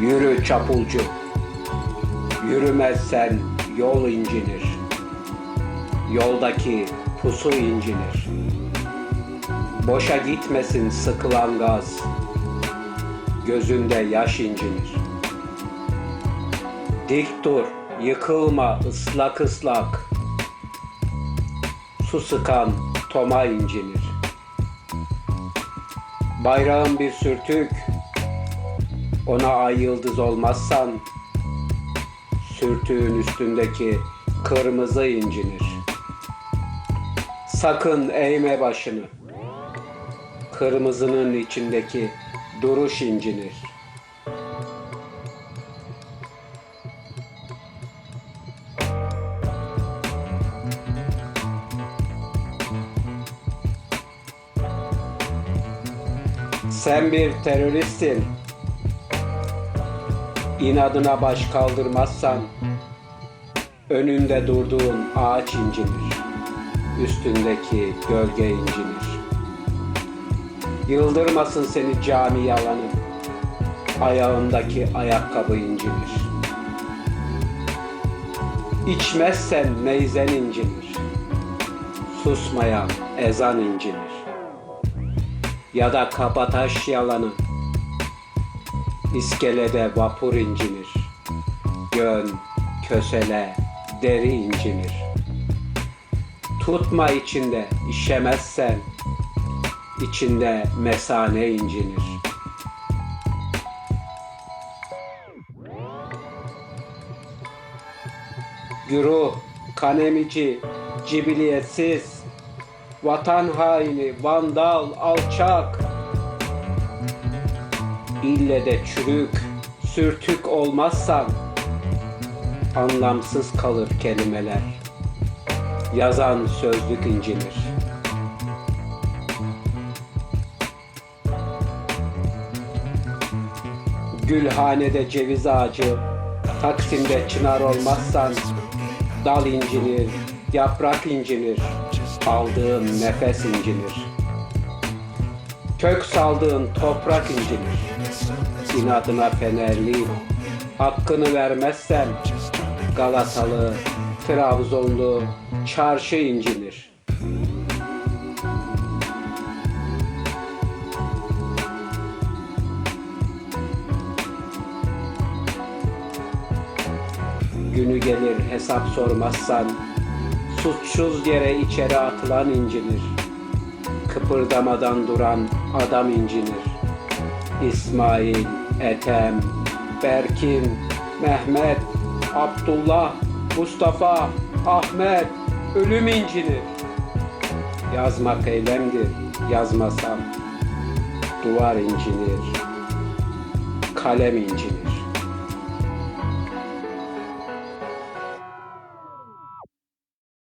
Yürü çapulcu, yürümezsen yol incinir. Yoldaki pusu incinir. Boşa gitmesin sıkılan gaz. Gözünde yaş incinir. Dik dur, yıkılma ıslak ıslak. Su sıkan toma incinir. Bayrağın bir sürtük, ona ay yıldız olmazsan, sürtüğün üstündeki kırmızı incinir. Sakın eğme başını, kırmızının içindeki duruş incinir. Sen bir teröristsin. İnadına baş kaldırmazsan önünde durduğun ağaç incinir. Üstündeki gölge incinir. Yıldırmasın seni cami yalanı. Ayağındaki ayakkabı incinir. İçmezsen neyzen incinir. Susmayan ezan incinir ya da kabataş yalanı. İskelede vapur incinir. Gön, kösele, deri incinir. Tutma içinde, işemezsen, içinde mesane incinir. Güruh, kanemici, cibiliyetsiz, vatan haini, vandal, alçak. İlle de çürük, sürtük olmazsan anlamsız kalır kelimeler. Yazan sözlük incinir. Gülhanede ceviz ağacı, Taksim'de çınar olmazsan dal incinir, yaprak incinir, aldığın nefes incinir. Kök saldığın toprak incinir. İnadına fenerli, hakkını vermezsen Galatalı, Trabzonlu, çarşı incinir. Günü gelir hesap sormazsan Suçsuz yere içeri atılan incinir. Kıpırdamadan duran adam incinir. İsmail, Ethem, Berkin, Mehmet, Abdullah, Mustafa, Ahmet, ölüm incinir. Yazmak eylemdir, yazmasam duvar incinir, kalem incinir.